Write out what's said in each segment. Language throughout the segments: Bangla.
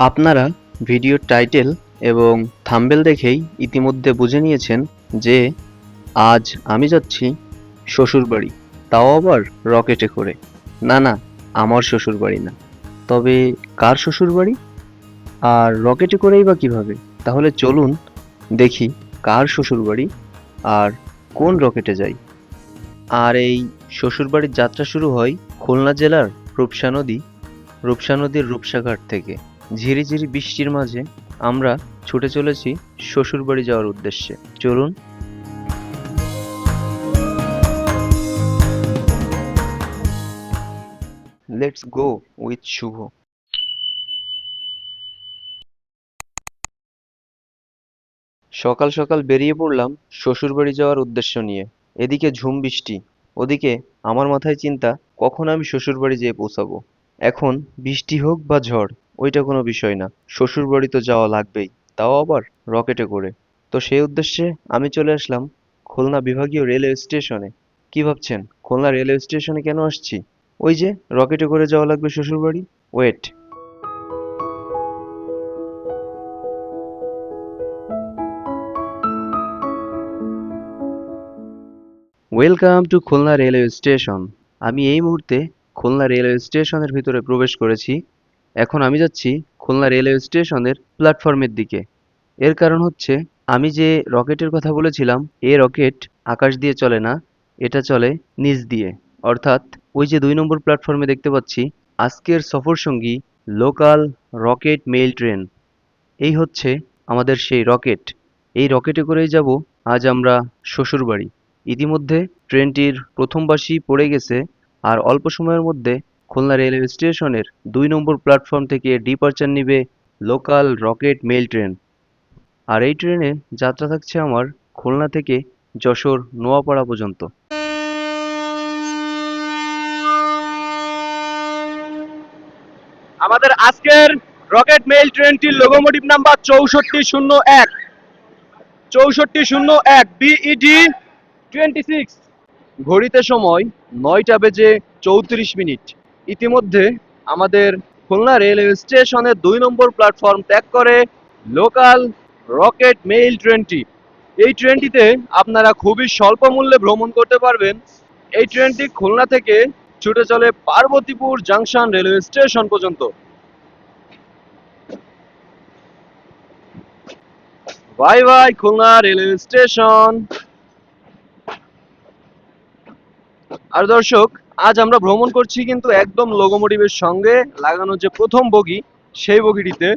আপনারা ভিডিওর টাইটেল এবং থাম্বেল দেখেই ইতিমধ্যে বুঝে নিয়েছেন যে আজ আমি যাচ্ছি শ্বশুরবাড়ি। তাও আবার রকেটে করে। না না, আমার শ্বশুরবাড়ি না। তবে কার শ্বশুরবাড়ি? আর রকেটে করেই বা কীভাবে? তাহলে চলুন দেখি কার শ্বশুরবাড়ি আর কোন রকেটে যাই। আর এই শ্বশুরবাড়ির যাত্রা শুরু হয় খুলনা জেলার রূপসা নদী, রূপসা নদীর রূপসাঘাট থেকে। ঝিরিঝিরি বৃষ্টির মাঝে আমরা ছুটে চলেছি শ্বশুরবাড়ি যাওয়ার উদ্দেশ্যে। চলুন। Let's go with Shubho. সকাল সকাল বেরিয়ে পড়লাম শ্বশুরবাড়ি যাওয়ার উদ্দেশ্য নিয়ে। এদিকে ঝুম বৃষ্টি। ওদিকে আমার মাথায় চিন্তা, কখন আমি শ্বশুরবাড়ি যেয়ে পৌঁছাবো? এখন বৃষ্টি হোক বা ঝড় ওইটা কোনো বিষয় না। শ্বশুরবাড়ি তো যাওয়া লাগবেই, তাও আবার রকেটে করে। তো সেই উদ্দেশ্যে আমি চলে আসলাম খুলনা বিভাগীয় রেলওয়ে স্টেশনে। কি ভাবছেন? খুলনা রেলওয়ে স্টেশনে কেন আসছি? ওই যে, রকেটে করে যাওয়া লাগবে শ্বশুরবাড়ি? Wait. Welcome to Khulna railway station. আমি এই মুহূর্তে খুলনা রেলওয়ে স্টেশনের ভিতরে প্রবেশ করেছি। এখন আমি যাচ্ছি খুলনা রেলওয়ে স্টেশনের প্ল্যাটফর্মের দিকে। এর কারণ হচ্ছে, আমি যে রকেটের কথা বলেছিলাম, এ রকেট আকাশ দিয়ে চলে না, এটা চলে নিচ দিয়ে। অর্থাৎ, ওই যে দুই নম্বর প্ল্যাটফর্মে দেখতে পাচ্ছি, আজকের সফর সঙ্গী লোকাল রকেট মেইল ট্রেন। এই হচ্ছে আমাদের সেই রকেট। এই রকেটে করেই যাব, আজ আমরা শ্বশুরবাড়ি। ইতিমধ্যে ট্রেনটির প্রথম বাসই পড়ে গেছে, আর অল্প সময়ের মধ্যে খুলনা রেলওয়ে স্টেশনের দুই নম্বর প্ল্যাটফর্ম থেকে ডিপারচার নিবে লোকাল রকেট মেল ট্রেন। আর এই ট্রেনে যাত্রা থাকছে আমার খুলনা থেকে যশোর নোয়াপাড়া পর্যন্ত। আমাদের আজকের রকেট মেইল ট্রেনটির লোকোমোটিভ নাম্বার চৌষট্টি শূন্য এক। চৌষট্টি শূন্য এক বিইডি টোয়েন্টি সিক্স ঘড়িতে সময় নয়টা বেজে চৌত্রিশ মিনিট। ইতিমধ্যে আমাদের খুলনা রেলওয়ে স্টেশনের দুই নম্বর প্ল্যাটফর্ম ত্যাগ করে লোকাল রকেট মেইল ট্রেনটি। এই ট্রেনটিতে আপনারা খুবই স্বল্প মূল্যে ভ্রমণ করতে পারবেন। এই ট্রেনটি খুলনা থেকে ছুটে চলে পার্বতীপুর জাংশন রেলওয়ে স্টেশন পর্যন্ত। Bye bye, Khulna railway station. আর দর্শক আজ আমরা ভ্রমণ করছি কিন্তু একদম লোকোমোটিভের সঙ্গে লাগানো যে প্রথম বগি, সেই বগিটিতে।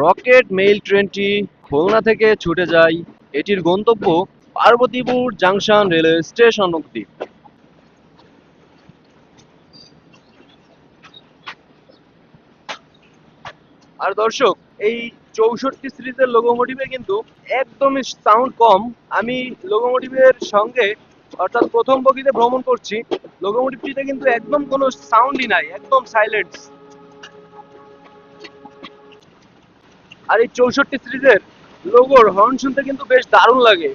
রকেট মেইল ট্রেনটি খুলনা থেকে ছুটে যায়। এটির গন্তব্য পার্বতীপুর জাংশন রেলওয়ে স্টেশন অব্দি আর দর্শক, এই চৌষট্টি সিরিজের লোকোমোটিভে কিন্তু একদমই সাউন্ড কম। আমি লোকোমোটিভের সঙ্গে অর্থাৎ প্রথম বগিতে ভ্রমণ করছি লোকোমোটিভটিতে কিন্তু একদম কোনো সাউন্ডই নাই, একদম সাইলেন্ট আর এই চৌষট্টি সিরিজের লোগোর হর্ন শুনতে কিন্তু বেশ দারুণ লাগে।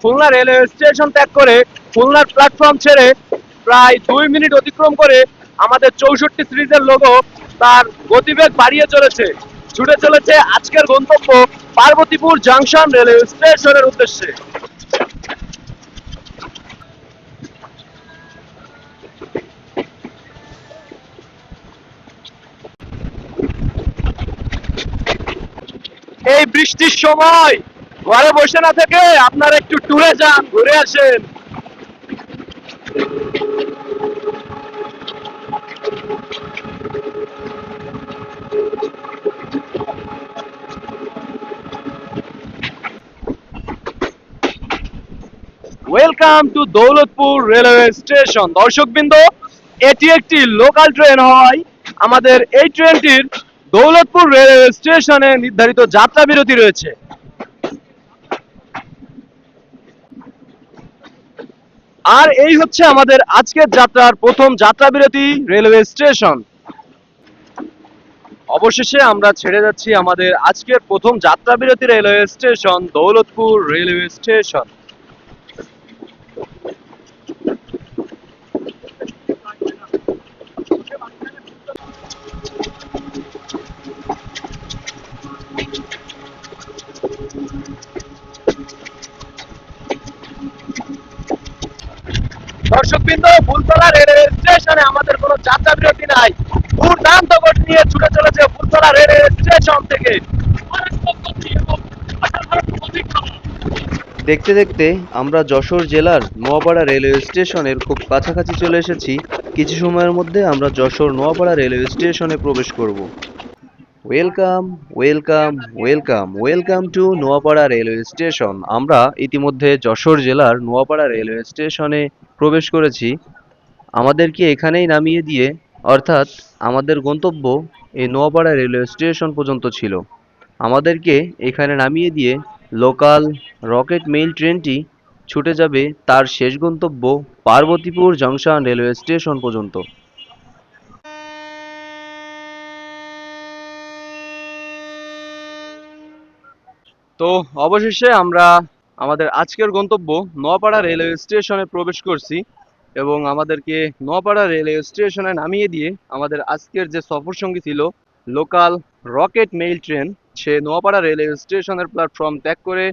খুলনা রেলওয়ে স্টেশন ত্যাগ করে খুলনার প্ল্যাটফর্ম ছেড়ে প্রায় দুই মিনিট অতিক্রম করে আমাদের চৌষট্টি সিরিজের লোগো তার গতিবেগ বাড়িয়ে চলেছে, ছুটে চলেছে আজকের গন্তব্য পার্বতীপুর জাংশন রেলওয়ে স্টেশনের উদ্দেশ্যে। এই বৃষ্টির সময় ঘরে বসে না থেকে আপনারা একটু ট্যুরে যান, ঘুরে আসেন। Welcome to Daulatpur railway station দর্শকবৃন্দ, এটি একটি লোকাল ট্রেন হয়। আমাদের এই ট্রেনটির দৌলতপুর রেলওয়ে স্টেশনে নির্ধারিত যাত্রা বিরতি রয়েছে। আর এই হচ্ছে আমাদের আজকের যাত্রার প্রথম যাত্রা বিরতি রেলওয়ে স্টেশন। অবশেষে আমরা ছেড়ে যাচ্ছি আমাদের আজকের প্রথম যাত্রা বিরতি railway station, Daulatpur railway station. Phultala স্টেশনে আমাদের কোনো যাত্রা বিরতি নাই। দুর্দান্ত গতি নিয়ে ছুটে চলেছে ফুলতলা স্টেশন থেকে। দেখতে দেখতে আমরা যশোর জেলার নোয়াপাড়া রেলওয়ে স্টেশনের খুব কাছাকাছি চলে এসেছি। কিছু সময়ের মধ্যে আমরা যশোর নোয়াপাড়া রেলওয়ে স্টেশনে প্রবেশ করব। Welcome welcome welcome welcome to Noapara railway station. আমরা ইতিমধ্যে যশোর জেলার নোয়াপাড়া রেলওয়ে স্টেশনে প্রবেশ করেছি, আমাদেরকে এখানেই নামিয়ে দিয়ে, অর্থাৎ আমাদের গন্তব্য এই নোয়াপাড়া রেলওয়ে স্টেশন পর্যন্ত ছিল। আমাদেরকে এখানে নামিয়ে দিয়ে লোকাল রকেট মেইল ট্রেনটি ছুটে যাবে তার শেষ গন্তব্য পার্বতীপুর জংশন রেলওয়ে স্টেশন পর্যন্ত। তো অবশেষে আমরা আমাদের আজকের গন্তব্য নোয়াপাড়া রেলওয়ে স্টেশনে প্রবেশ করছি এবং আমাদেরকে নোয়াপাড়া রেলওয়ে স্টেশনে নামিয়ে দিয়ে আমাদের আজকের যে সফর সঙ্গী ছিল লোকাল রকেট মেইল ট্রেন, সে নোয়াপাড়া রেলওয়ে স্টেশনের প্ল্যাটফর্ম ত্যাগ করে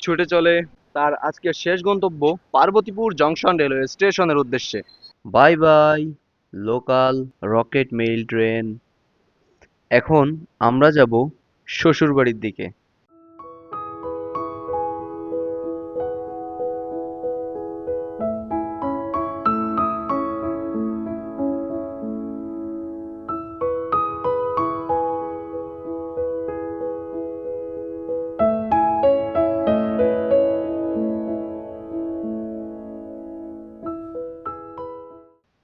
ছুটে চলে তার আজকের শেষ গন্তব্য পার্বতীপুর জংশন রেলওয়ে স্টেশনের উদ্দেশ্যে। Bye bye, local rocket mail train. এখন আমরা যাব শ্বশুরবাড়ির দিকে।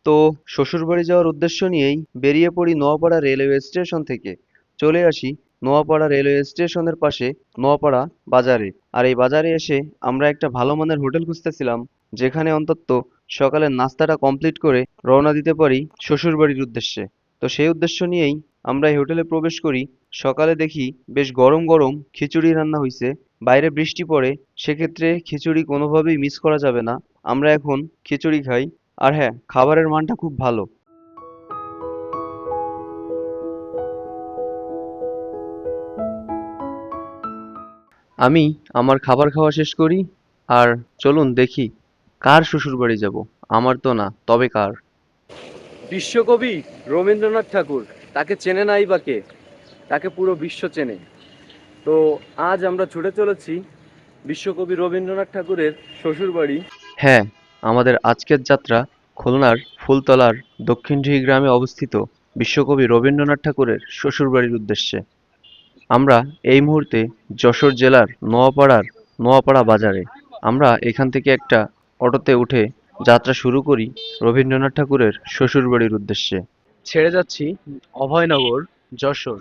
তো শ্বশুরবাড়ি যাওয়ার উদ্দেশ্য নিয়েই বেরিয়ে পড়ি নোয়াপাড়া রেলওয়ে স্টেশন থেকে। চলে আসি নোয়াপাড়া রেলওয়ে স্টেশনের পাশে নোয়াপাড়া বাজারে। আর এই বাজারে এসে আমরা একটা ভালো মানের হোটেল খুঁজতেছিলাম, যেখানে অন্তত সকালের নাস্তাটা কমপ্লিট করে রওনা দিতে পারি শ্বশুরবাড়ির উদ্দেশ্যে। তো সেই উদ্দেশ্য নিয়েই আমরা এই হোটেলে প্রবেশ করি। সকালে দেখি বেশ গরম গরম খিচুড়ি রান্না হয়েছে বাইরে বৃষ্টি পড়ে, সেক্ষেত্রে খিচুড়ি কোনোভাবেই মিস করা যাবে না। আমরা এখন খিচুড়ি খাই। আর হ্যাঁ খাবারের মানটা খুব ভালো। আমি আমার খাবার খাওয়া শেষ করি আর চলুন দেখি কার শ্বশুর বাড়ি যাব। আমার তো না তবে কার? বিশ্বকবি রবীন্দ্রনাথ ঠাকুর তাকে চেনে নাই বা কে? তাকে পুরো বিশ্ব চেনে। তো আজ আমরা ছুটে চলেছি বিশ্বকবি রবীন্দ্রনাথ ঠাকুরের শ্বশুরবাড়ি। হ্যাঁ আমাদের আজকের যাত্রা খুলনার ফুলতলার দক্ষিণডিহি গ্রামে অবস্থিত বিশ্বকবি রবীন্দ্রনাথ ঠাকুরের শ্বশুরবাড়ির উদ্দেশ্যে। আমরা এই মুহূর্তে যশোর জেলার নোয়াপাড়ার নোয়াপাড়া বাজারে। আমরা এখান থেকে একটা অটোতে উঠে যাত্রা শুরু করি রবীন্দ্রনাথ ঠাকুরের শ্বশুরবাড়ির উদ্দেশ্যে। ছেড়ে যাচ্ছি অভয়নগর, যশোর।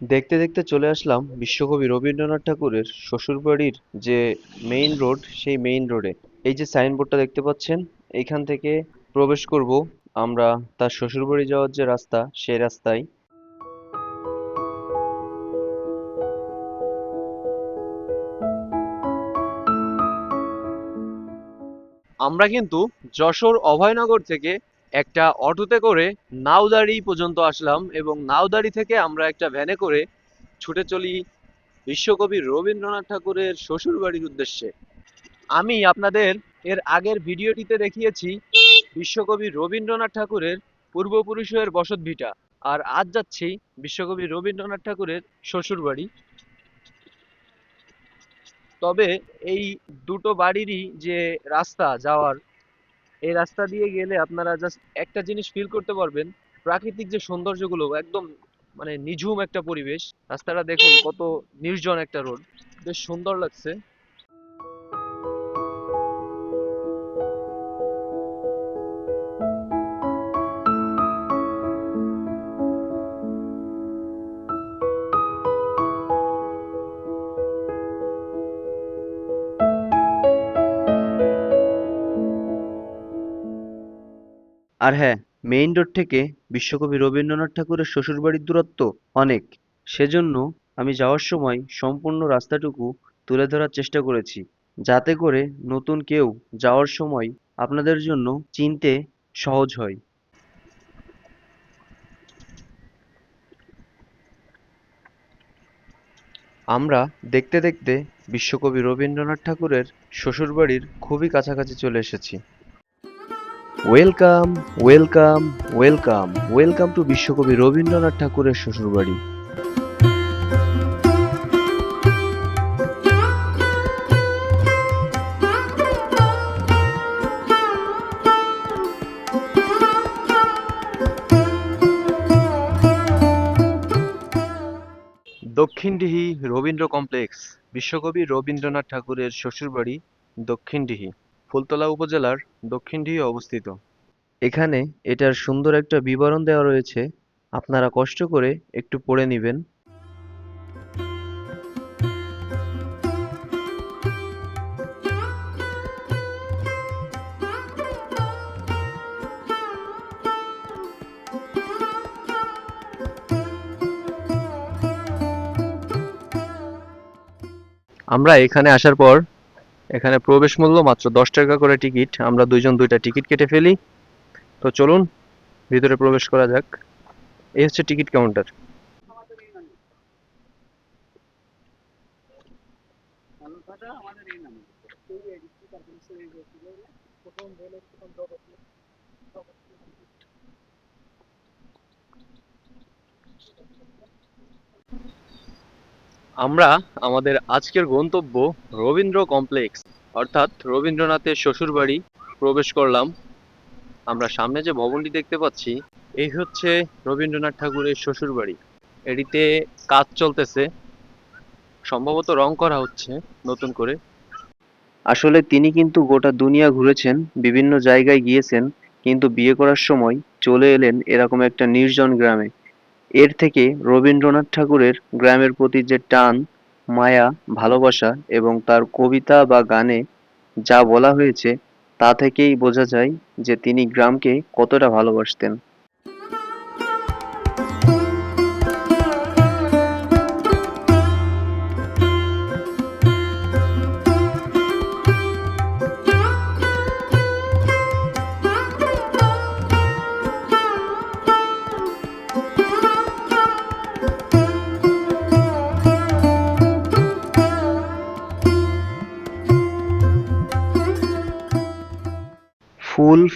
দেখতে দেখতে চলে আসলাম বিশ্বকবি রবীন্দ্রনাথ ঠাকুরের শ্বশুরবাড়ির যে মেইন রোড সেই মেইন রোডে এই যে সাইনবোর্ডটা দেখতে পাচ্ছেন এইখান থেকে প্রবেশ করব আমরা তার শ্বশুরবাড়ি যাওয়ার যে রাস্তা, সেই রাস্তায়। আমরা কিন্তু যশোর অভয়নগর থেকে একটা অটোতে করে নাউদারি পর্যন্ত আসলাম এবং নাউদারি থেকে আমরা একটা ভ্যানে করে ছুটে চলি বিশ্বকবি রবীন্দ্রনাথ ঠাকুরের শ্বশুর বাড়ির উদ্দেশ্যে। আমি আপনাদের এর আগের ভিডিওটিতে দেখিয়েছি বিশ্বকবি রবীন্দ্রনাথ ঠাকুরের পূর্বপুরুষের বসত ভিটা আর আজ যাচ্ছি বিশ্বকবি রবীন্দ্রনাথ ঠাকুরের শ্বশুর বাড়ি তবে এই দুটো বাড়িরই যে রাস্তা যাওয়ার এই রাস্তা দিয়ে গেলে আপনারা জাস্ট একটা জিনিস ফিল করতে পারবেন, প্রাকৃতিক যে সৌন্দর্যগুলো একদম মানে নিঝুম একটা পরিবেশ। রাস্তাটা দেখুন কত নির্জন একটা রোড বেশ সুন্দর লাগছে। আর হ্যাঁ মেইন রোড থেকে বিশ্বকবি রবীন্দ্রনাথ ঠাকুরের শ্বশুরবাড়ির দূরত্ব অনেক। সেজন্য আমি যাওয়ার সময় সম্পূর্ণ রাস্তাটুকু তুলে ধরার চেষ্টা করেছি, যাতে করে নতুন কেউ যাওয়ার সময় আপনাদের জন্য চিনতে সহজ হয়। আমরা দেখতে দেখতে বিশ্বকবি রবীন্দ্রনাথ ঠাকুরের শ্বশুরবাড়ির খুবই কাছাকাছি চলে এসেছি। Welcome welcome welcome welcome to বিশ্বকবি রবীন্দ্রনাথ ঠাকুরের শ্বশুরবাড়ি। দক্ষিণডিহি রবীন্দ্র কমপ্লেক্স, বিশ্বকবি রবীন্দ্রনাথ ঠাকুরের শ্বশুরবাড়ি দক্ষিণডিহি ফুলতলা উপজেলার দক্ষিণ দক্ষিণডিহি অবস্থিত। এখানে এটার সুন্দর একটা বিবরণ দেওয়া রয়েছে। আপনারা কষ্ট করে একটু পড়ে নেবেন। আমরা এখানে আসার পর এখানে প্রবেশ মূল্য মাত্র দশ টাকা করে টিকিট। আমরা দুইজন দুইটা টিকিট কেটে ফেলি। তো চলুন, ভিতরে প্রবেশ করা যাক। এই হচ্ছে টিকিট কাউন্টার। আমরা আমাদের আজকের গন্তব্য রবীন্দ্র কমপ্লেক্স। অর্থাৎ রবীন্দ্রনাথের শ্বশুরবাড়ি প্রবেশ করলাম। আমরা সামনে যে ভবনটি দেখতে পাচ্ছি, এই হচ্ছে রবীন্দ্রনাথ ঠাকুরের শ্বশুরবাড়ি। এটিতে কাজ চলতেছে। সম্ভবত রং করা হচ্ছে নতুন করে। আসলে তিনি কিন্তু গোটা দুনিয়া ঘুরেছেন, বিভিন্ন জায়গায় গিয়েছেন, কিন্তু বিয়ে করার সময় চলে এলেন এরকম একটা নির্জন গ্রামে। এর থেকে রবীন্দ্রনাথ ঠাকুরের গ্রামের প্রতি যে টান, মায়া, ভালোবাসা এবং তার কবিতা বা গানে যা বলা হয়েছে তা থেকেই বোঝা যায় যে তিনি গ্রামকে কতটা ভালোবাসতেন।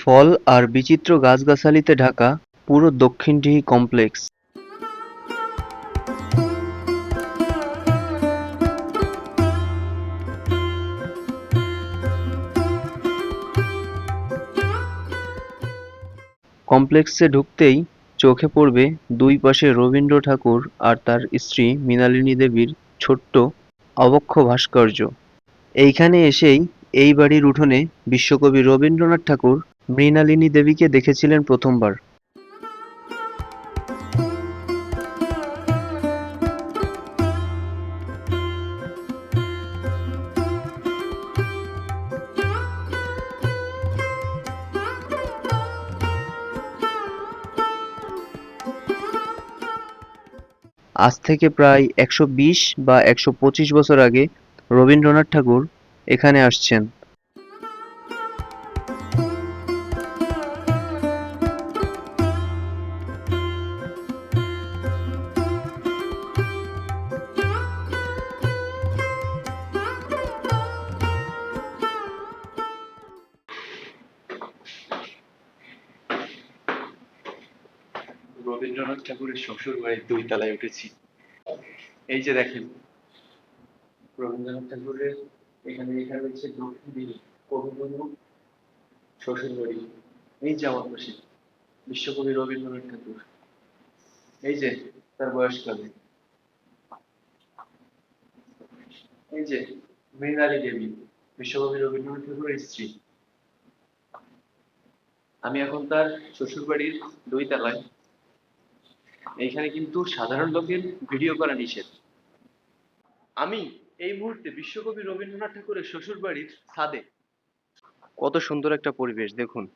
ফুল আর বিচিত্র গাছগাছালিতে ঢাকা পুরো দক্ষিণডিহি কমপ্লেক্স। কমপ্লেক্সে ঢুকতেই চোখে পড়বে দুই পাশে রবীন্দ্র ঠাকুর আর তার স্ত্রী মৃণালিনী দেবীর ছোট্ট অবক্ষ ভাস্কর্য। এইখানে এসেই এই বাড়ির উঠোনে বিশ্বকবি রবীন্দ্রনাথ ঠাকুর মৃণালিনী দেবীকে দেখেছিলেন প্রথমবার। আজ থেকে প্রায় একশো বিশ বা একশো পঁচিশ বছর আগে রবীন্দ্রনাথ ঠাকুর এখানে আসছেন। রবীন্দ্রনাথ ঠাকুরের শ্বশুর বাড়ির দুই তলায় উঠেছি। এই যে দেখেন, রবীন্দ্রনাথ ঠাকুরের এখানে লেখা রয়েছে, দক্ষিণী শ্বশুর বাড়ি এই যে আমার পাশে, বিশ্বকবি রবীন্দ্রনাথ ঠাকুর। এই যে, তার বয়সকালে এই যে, মৃণালী দেবী, বিশ্বকবি রবীন্দ্রনাথ ঠাকুরের স্ত্রী। আমি এখন তার শ্বশুর বাড়ির দুই তলায় এইখানে কিন্তু সাধারণ লোকের ভিডিও করা নিষেধ। আমি এই মুহূর্তে বিশ্বকবি রবীন্দ্রনাথ ঠাকুরের শ্বশুর বাড়ির ছাদে। কত সুন্দর একটা পরিবেশ, দেখুন।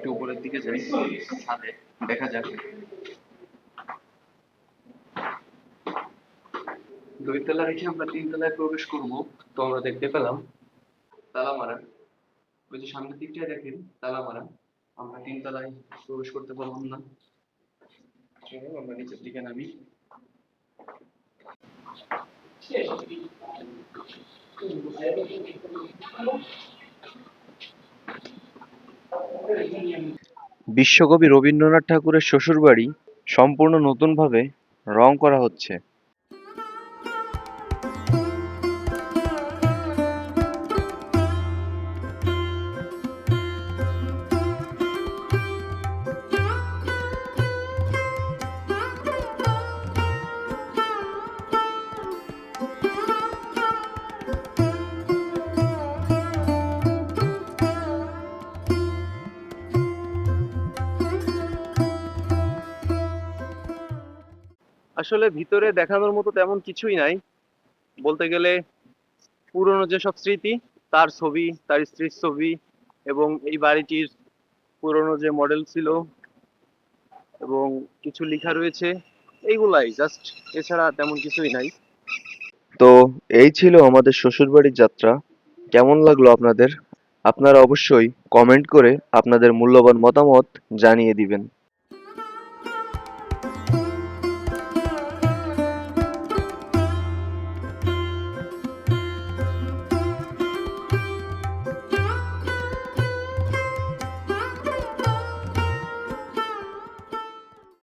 আরেকটু উপরের দিকে যাই, ছাদে, দেখা যাক। দুই তলা রেখে আমরা তিন তলায় প্রবেশ করব, তো আমরা দেখতে পেলাম তালা মারা ওই যে সামনের দিকটায় দেখেন তালা মারা আমরা তিন তলায় প্রবেশ করতে পারলাম না। আমরা নিচের দিকে নামি। বিশ্বকবি রবীন্দ্রনাথ ঠাকুরের শ্বশুরবাড়ি সম্পূর্ণ নতুনভাবে রং করা হচ্ছে। আসলে ভিতরে দেখানোর মতো তেমন কিছুই নাই। বলতে গেলে পুরনো যেসব স্মৃতি, তার ছবি, তার স্ত্রীর ছবি এবং এই বাড়িটির পুরনো যে মডেল ছিল এবং কিছু লেখা রয়েছে, এইগুলাই জাস্ট। এছাড়া তেমন কিছুই নাই। তো এই ছিল আমাদের শ্বশুরবাড়ির যাত্রা। কেমন লাগল আপনাদের? আপনারা অবশ্যই কমেন্ট করে আপনাদের মূল্যবান মতামত জানিয়ে দিবেন।